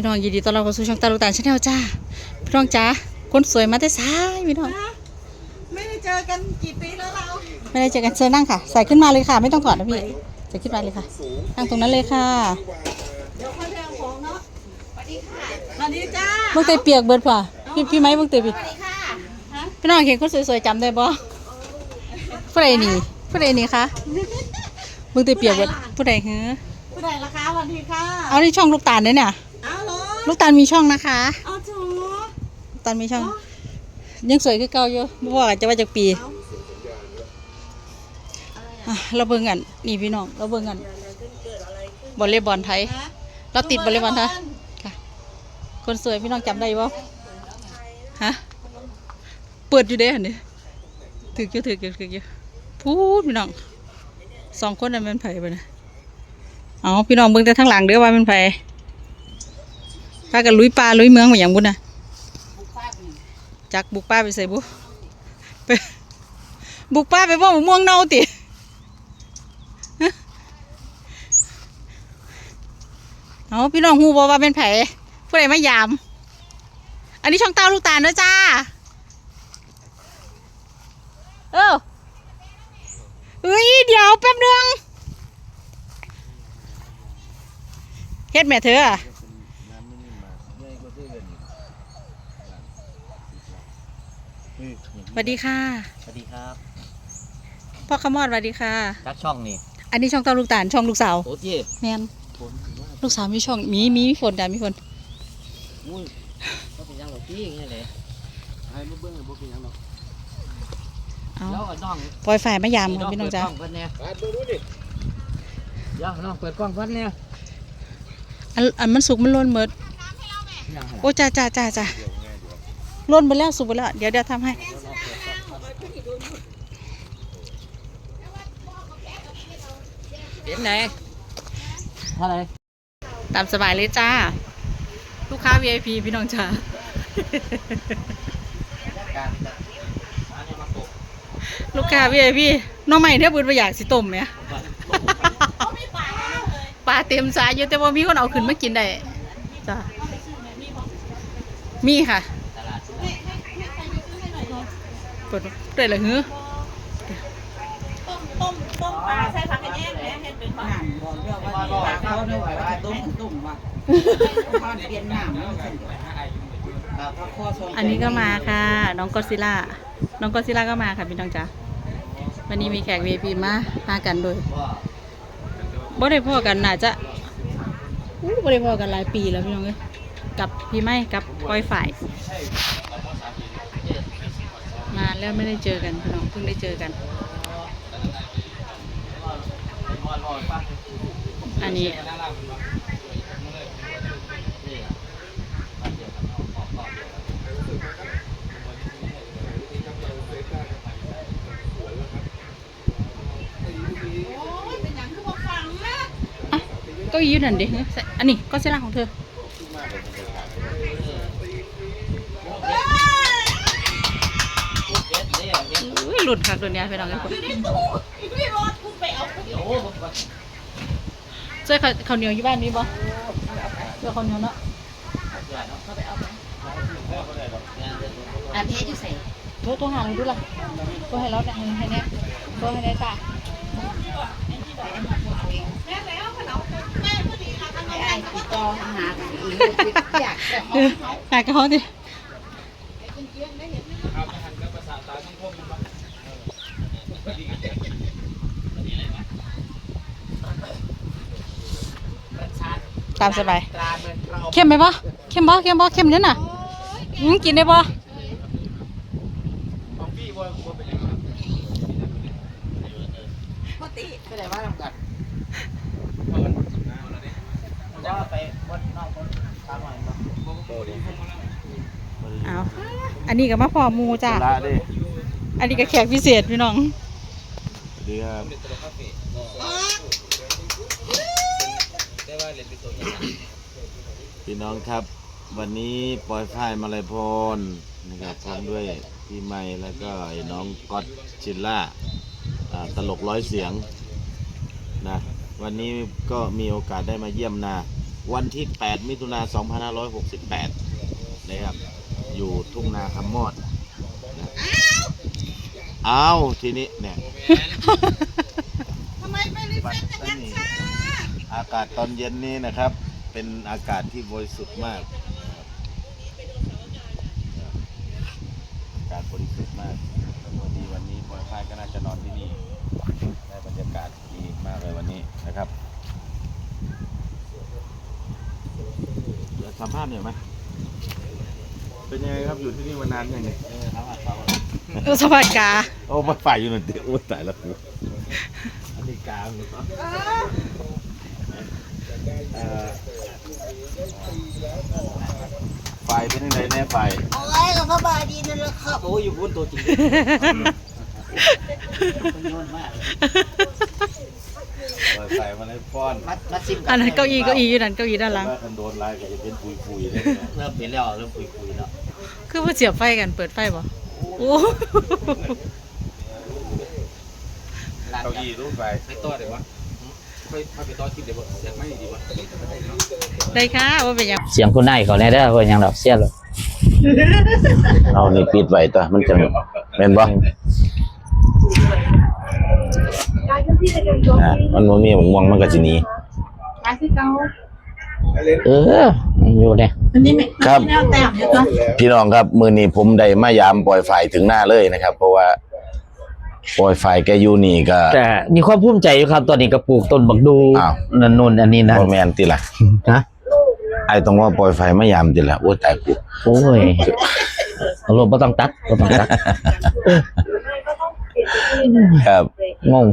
พี่น้องยินดีต้อนรับเข้าสู่ช่องตาลูกตาลชาแนลจ้าพี่น้องจ้าคนสวยมาแต่สายพี่น้องไม่ได้เจอกันกี่ปีแล้วเราไม่ได้เจอกันเชิญนั่งค่ะ ใส่ขึ้นมาเลยค่ะ ไม่ต้องถอดนะพี่ใส่ขึ้นมาเลยค่ะนั่งตรงนั้นเลยค่ะเดี๋ยวค่อยไปเอาของเนาะสวัสดีค่ะสวัสดีจ้าเมื่อเตยเปียกเบิดป่ะพี่พี่ไม้เมื่อเตยพี่สวัสดีค่ะฮะพี่น้องเห็นคนสวยๆจำได้บ่ผู้ใดนี่ผู้ใดนี่คะเมื่อเตยเปียกเบิดผู้ใดเฮ้อผู้ใดล่ะคะสวัสดีค่ะเอาในช่องลูกตาลเนี่ยเนี่ย เอาเหรอลูกตาลมีช่องนะคะ เอาถูลูกตาลมีช่อง ยังสวยคือเก่าอยู่บ่ว่ากันจะว่าจากปีเอาอะเราเบิ่งกันนี่พี่น้องเราเบิ่งกันวอลเลย์บอลไทยฮะเราติดวอลเลย์บอลไทย ค่ะ คนสวยพี่น้องจำได้บ่ฮะ เปิดอยู่เด้อันนี้ถือเยอะถือเยอะถือเยอะพูดพี่น้องสองคนนั้นเป็นไผไปนะเอาพี่น้องเบิ่งแต่ทางหลังเด้อว่าเป็นไผ พากันลุยป่าลุยเมืองมาอย่างบุญนะจักบุกป่าไปใส่บุไปบุกป่าไปบ่มะม่วงเน่าติเอาพี่น้องฮูบอกว่าเป็นไผลผู้ใดมายาม อันนี้ช่องเต้าลูกตาลนะจ้า เออเฮ้ย เดี๋ยวแป๊บนึงเฮ็ดแม่เธออะ สวัสดีค่ะ สวัสดีครับพ่อขมอดสวัสดีค่ะจักช่องนี่ อันนี้ช่องเต้าลูกตาลช่องลูกสาวโอ้เจ๊แมนฝนถือว่าลูกสาวมีช่องมีมีมีฝนจ้ะมีฝนอุ้ยก็เป็นยังหรอกพี่อย่างเงี้ยเลยไอ้ลูกเบื้องเลยบ่เป็นยังหรอกเอาแล้วก็น้องปล่อยฝ่ายมายามค่ะพี่น้องจ้าเปิดกล้องเพิ่นเนี่ยเดี๋ยวน้องเปิดกล้องเพิ่นเนี่ยอันอันมันสุกมันล้นหมดยังไงโอ้จ้าจ้าจ้าจ้าล้นไปแล้วสุกไปแล้วเดี๋ยวเดี๋ยวทำให้ เห็นไหนเท่าไหรตามสบายเลยจ้า ลูกค้า VIP พี่น้องจ้าลูกค้า VIP น้องใหม่เท่าบุญประหยัดสิต้มเนี่ยปลาเต็มสายอยู่แต่ว่ามีคนเอาขึ้นมากินได้จ้ามีค่ะตลาดเปิดได้เลยหือต้มต้มต้มปลา งแหละเห็ดเป็นบ้านบอกเรื่องว่าที่ตาเขาเนี่ยว่าต้มตุ่มว่ะบ้านเปลี่ยนน้ำแล้วสั่นครับพระโคชอันนี้ก็มาค่ะ น้องกอซิล่า น้องกอซิล่าก็มาค่ะพี่น้องจ้าวันนี้มีแขก VIP มาหากันโดยว่าบ่ได้พ่อกันน่าจะบ่ได้พ่อกันหลายปีแล้วพี่น้องเอ้ยกับพี่ไม้กับปอยฝ่ายนาแล้วไม่ได้เจอกันพี่น้องเพิ่งได้เจอกัน อันนี้อะเก็ยืนนั่นดิใส่อันนี้ก็เส้นล่างของเธอเฮ็ดเนี่ยเฮ็ดอุ้ยหลุดคักตัวเนี้ยพี่น้องเอ้ยอยู่ในตู้พี่รถคุณไป เอาโอ้ผมว่าช่วยข้าวข้าวเหนียวอยู่บ้านมีบ่เดี๋ยวข้าวเหนียวเนาะอันนี้อยู่ใส่โทรตัวหาเลยดูล่ะตัวให้เราเนี่ยให้เนี่ยตัวให้เนี่ยจ้าแม่แล้วขนมแม่พอดีค่ะขนมไอ้ที่ต่อหาอีกอยากจะเออหากระเขาดิ ตามสบายตาเป็นเราเข้มไหมปะเข้มปะเข้มปะเข้มเนี่ยน่ะอืมกินได้ปะปกติไม่ได้ว่าทำกันจะไปวัดน้องคนตามหน่อยบ่เอาอันนี้ก็มาพอหมูจ้าละดิอันนี้ก็แขกพิเศษพี่น้องเดี๋ยว พี่น้องครับ วันนี้ปล่อยฝ้ายมาลายพรนะครับพร้อมด้วยพี่ไม้แล้วก็ไอ้น้องก๊อตชิลล่าอ่าตลกร้อยเสียงนะวันนี้ก็มีโอกาสได้มาเยี่ยมนา วันที่ 8 มิถุนา2568 นะครับ อยู่ทุ่งนาคำมอดนะเอาทีนี้เนี่ย ทำไมไม่รีบปัตเป็นอย่างตานั้นนีช้า อากาศตอนเย็นนี้นะครับ เป็นอากาศที่บริสุทธิ์มากนะครับอากาศบริสุทธิ์มากวันนี้วันนี้ปอยพายก็น่าจะนอนที่นี่ได้บรรยากาศดีมากเลยวันนี้นะครับเดี๋ยวสัมภาษณ์หน่อยไหมเป็นยังไงครับอยู่ที่นี่มานานยังไงเออครับเขาเออสวัสดีกาโอ้มาฝ่ายอยู่หนึ่งเดียวโอ้ตายแล้วกูอันนี้กลางเลย ครับเอ่อฝ่ายเป็นยังไงแน่ฝ่ายโอ้ยเราสบายดีนั่นแหละครับโอ้ยอยู่บนตัวจริงมันโยนมากฝ่ายฝ่ายมาในป้อนมัดมัดซิมอันนั้นเก้าอี้เก้าอี้อยู่นั่นเก้าอี้ด้านหลังว่าคันโดนลายก็จะเป็นปุยปุยๆเลยเริ่มเป็นแล้วเริ่มคุยคุยแล้วคือว่าเสียบไฟกันเปิดไฟบ่โอ้เก้าอี้รูปไปไปต่อเดี๋ยววะ ไปไปต่อคลิปเดี๋ยวเสียงไม่ดีวะได้ค่ะว่าเป็นหยังเสียงคุณนายเขาแน่เด้อเพิ่นยังดอกเสียเลยเอานี่ปิดไว้ตัวมันจะแม่นบ่อะมันบ่มีหมม่วงมันก็สิหนีเอออยู่เนี่ย อันนี้ไม่ครับแนวแต้มอยู่ตัวพี่น้องครับ มื้อนี้ผมได้มายามปล่อยฝ่ายถึงหน้าเลยนะครับ เพราะว่า ปล่อยฝ่ายแกอยู่นี่ก็ แต่มีความภูมิใจอยู่ครับตอนนี้ก็ปลูกต้นบักดูอ้าว นั่นนู่นอันนี้นะบ่แม่นติล่ะฮะไอ้ต้องว่าปล่อยฝ่ายมายามติล่ะโอ้ตายกูโอ้ยเอารมณ์บ่ต้องตัดบ่ต้องตัดครับ งง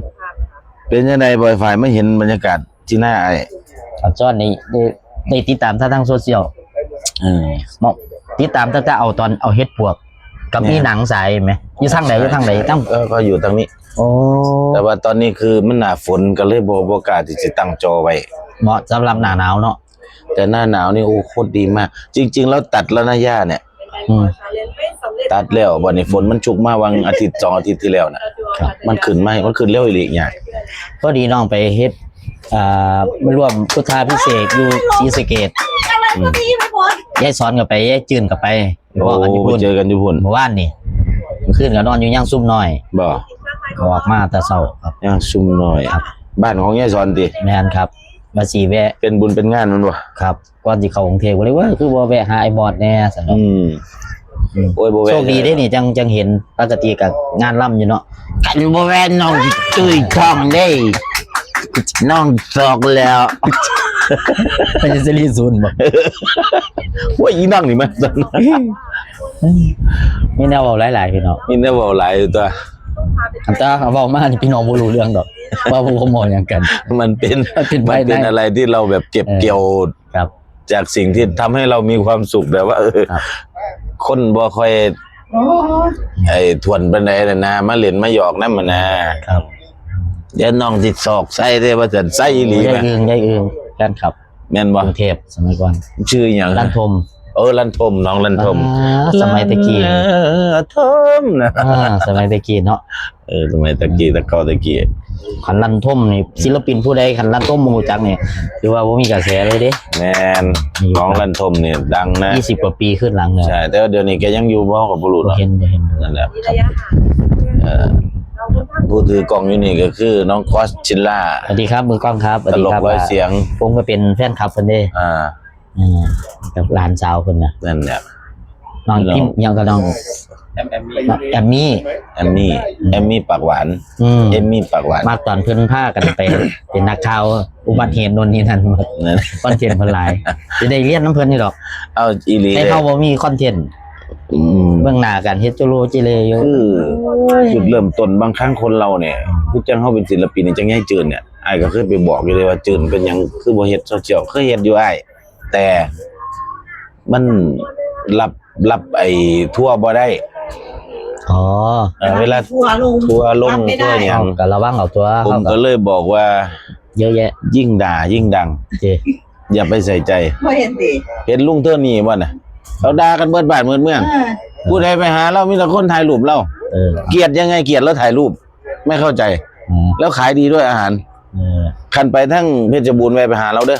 เป็นยังไงปล่อยฝ่ายไม่เห็นบรรยากาศที่หน้าไอ้อาจารย์นี่ได้ได้ติดตามทางโซเชียลเออมองติดตามตั้งแต่เอาตอนเอาเฮ็ดปวก กับเนี่ยมีหนังสายไหมอยู่ทางไหนอยู่ทางไหนตั้งเออก็อยู่ทางนี้ โอ้แต่ว่าตอนนี้คือมันหนาฝนก็เลยบ่บ่กล้าที่จะตั้งจอไว้เหมาะสำหรับหน้าหนาวเนาะแต่หน้าหนาวนี่โอ้โคตรดีมาก จริง ๆ แล้วตัดแล้วนะย่าเนี่ยอืมตัดแล้ววันนี้ฝนมันชุกมาวังอาทิตย์สองอาทิตย์ที่แล้วน่ะมันขึ้นไหมมันขึ้นเร็วอีหลีกอย่างพอดีน้องไปเฮ็ดอ่ามาร่วมพุทธาพิเศษกอยู่ศรีสะเกษอะไรก็ดีไม่พอ ยายสอนก็ไปยายจืนก็ไปโอ้บอกกันอยู่ไปพุ่นเจอกันอยู่พุ่นเมื่อวานนี่เมื่อคืนก็นอนอยู่ย่างซุ่มน้อยบ่ออกมาแต่เช้าครับ ย่างซุ่มหน่อยบ้านของยายสอนติแม่นครับมาสีแวะเป็นบุญเป็นงานมันบ่ครับก่อนสิเข้ากรุงเทพก็เลยว่าคือบ่แวะหาไอ้บอดแน่ซั่นอืเนาะมโอ้ยบ่แวะโชคดีได้นี่จังจังเห็นปกติกับงานล่ำอยู่เนาะกันบ่แวะน้องตุ้ยท้องได้น้องซอกแล้ว เป็นซีรีส์ศูนย์บ่ว่าอีนั่งนี่มันมีแนวเว้าหลายๆพี่น้องมีแต่เว้าหลายอยู่ตัวอันตาเว้ามานี่พี่น้องบ่รู้เรื่องดอก ว่าบ่มองหยังกัน มันเป็นมันเป็นมันเป็นภายในอะไรที่เราแบบเก็บเออเกี่ยวครับจากสิ่งที่ทำให้เรามีความสุขแบบว่าเออครับคนบ่ค่อยไอ้ทวนปานใดน่ะนะมาเล่นมาหยอกนำมันนะครับเดี๋ยวน้องสิศอกใส่ได้ว่าจะใส่อีหลียาแม่ยอึงยายอึง แฟนครับแม่นกบ่รุงเทพสมัยก่อนชื่อหยังลันทมเออลันทมน้องลันทมอ่าสมัยตะกี้ลันทมนะอ่าสมัยตะกี้เนาะเออสมัยตะกี้ตะเกาตะกี้ขันลันทมนี่ศิลปินผู้ใดขันลันทมบ่ฮู้จักนี่คือว่าบ่มีกระแสเลยเด้แม่นน้องลันทมเนี่ยดังนะ20กว่าปีขึ้นหลังเนี่ยใช่แต่ว่าเดี๋ยวนี้แกยังอยู่บ่กับบุรุษบ่เนาะเห็นบ่เห็นนั่นแหละเอ่อ ผู้ถือกล่องอยู่นี่ก็คือ น้องคอสชิลล่าสวัสดีครับมือกล้องครับสวัตสดีลกครับร้อยเสียง ผมก็เป็นแฟนคลับเพิ่นเด้อ่าอืมกับหลานสาวเพิ่นน่ะนั่นแหละ น้องพิมยังก็น้องแอมแอมมีแอมมี่ แอมมี่ แอมมี่ปากหวาน อืมเอมมี่ปากหวานมาตอนเพิ่นพากันไป เป็นนักข่าวอุบัติเหตุโน่นนี่นั่นนั่นคอนเทนต์เพิ่นหลายสิได้เรียนน้ำเพิ่นนี่ดอก เอาอีหลีแต่เลยเฮาบ่มีคอนเทนต์อืม เบื้องหน้ากันเฮ็ดโจโลจิเลอยู่คือจุดเริ่มต้นบางครั้งคนเราเนี่ยคือจังเฮาเป็นศิลปินนี่จังให้จืนเนี่ยอ้ายก็เคยไปบอกอยู่เลยว่าจืนเป็นหยังคือบ่เฮ็ดโซเชียลเคยเฮ็ดอยู่อ้ายแต่มันรับรับไอ้ทั่วบ่ได้อ๋อเออเวลาทัวร์ลงทัวร์ลงรับไม่ทัได้วร์หยัเอางก็ระวังเอาตัวผมเฮาก็ก็เลยบอกว่า เยอะแยะ ยิ่งด่ายิ่งดังเจอย่าไปใส่ใจไม่เห็นดิเห็นลุงเท่านี้บ่น่ะ เขาด่ากันเบิดบ้านเบิดเมืองเออผู้ใดไปหาเรามีแต่คนถ่ายรูปเราเออเกลียดยังไงเกลียดแล้วถ่ายรูป ไม่เข้าใจ อืมแล้วขายดีด้วยอาหาร เออคันไปทั้งเพชรบูรณ์ไปไปหาเราเด้อ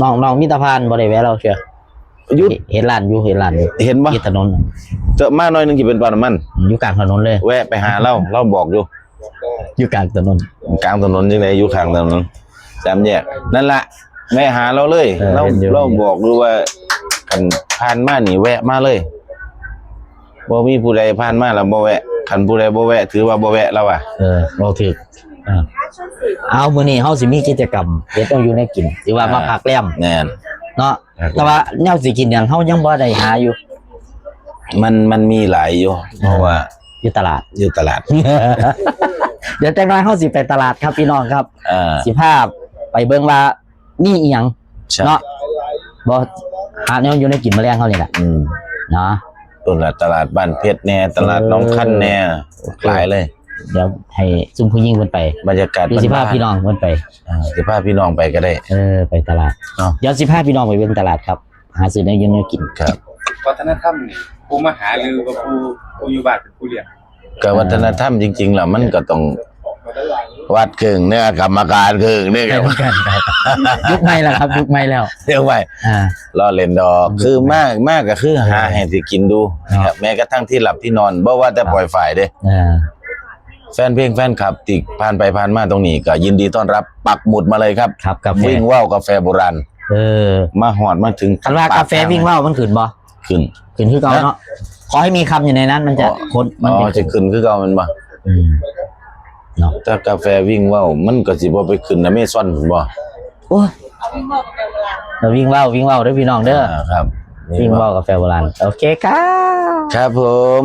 น้องน้องมิตรพานบ่ได้แวะเราเชียวยุดเห็นร้านอยู่เห็นร้านอยู่เห็นบ่ที่ถนนเจอมาหน่อยหนึงสิเป็นปานน้ำมัน อยู่กลางถนนเลย แวะไปหาเราเราบอกอยู่ อยู่กลางถนน กลางถนนจังไดอยู่ข้างถนนสามแยกนั่นล่ะแวะหาเราเลย เออเราเห็นอยู่ เราบอกดูว่า คันผ่านมานี่แวะมาเลยบ่มีผู้ใดผ่านมาแล้วบ่แวะคันผู้ใดบ่แวะ ถือว่าบ่แวะแล้วอะเออเราถึกอ่าเอามื้อนี้เฮาสิมีกิจกรรมเฮ็ดต้องอยู่ในกินสิว่ามาพักแรมแน่นเนาะครับแต่ว่าแนวสิกินหยังเฮายังบ่ได้หาอยู่ มันมันมีหลายอยู่เพราะว่าอยู่ตลาดอยู่ตลาด เดี๋ยวแต่งมาเฮาสิไปตลาดครับพี่น้องครับอ่าสิพาไปเบิ่งว่ามีอีหยังใช่เนาะบ่ หาแนวอยู่ในกินแมลงเฮานี่แหละอืมเนาะ ต้นละตลาดบ้านเพชรแน่ตลาดเออน้องคันแน่หลายเลย เดี๋ยวให้ซุ่มผู้หญิงเพิ่นไปบรรยากาศเดี๋ยวสิพาบ้ๆพี่น้องเพิ่นไป อ่าสิพาพี่น้องไปก็ได้ เออไปตลาดเนาะเดี๋ยวสิพาพี่น้องไปเบิ่งตลาดครับ หาซื้อแนวอยู่ในกิน ครับวัฒนธรรมนี่ผู้มาหาหรือว่าผู้ผู้อยู่บ้านเป็นผู้เลี้ยง ก็วัฒนธรรมจริงๆแล้วมันก็ต้อง วัดครึ่งเนี่ยกรรมการครึ่งเนี่ยใกล้กันครับยุคใหม่แล้วครับยุคใหม่แล้วเรียกว่าอ่าล้อเล่นดอกคือมากมากก็คือหาให้สิกินดูนะครับแม้กระทั่งที่หลับที่นอนบ่ว่าแต่ปล่อยฝ่ายเด้อ่าแฟนเพลงแฟนคลับติกผ่านไปผ่านมาตรงนี้ก็ยินดีต้อนรับปักหมุดมาเลยครับครับกาแฟวิ่งว่าวกาแฟโบราณเออ มาหอดมาถึงคันว่ากาแฟวิ่งว่าวมันขึ้นบ่ขึ้นขึ้นคือเก่าเนาะขอให้มีคำอยู่ในนั้นมันจะอ๋อคนมัอ๋นอจะจะขึ้นคือเก่ามันบ่อืม เนาะถ้ากาแฟวิ่งว่าวมันก็สิบ่ไปขึ้นนะเมซอนพุ่นบ่โอ้ยเราวิ่งว่าววิ่งว่าวเด้อพี่น้องเด้อ อ่าครับนี่วิ่งบ่ว่าวกาแฟโบราณโอเคครับ ครับผม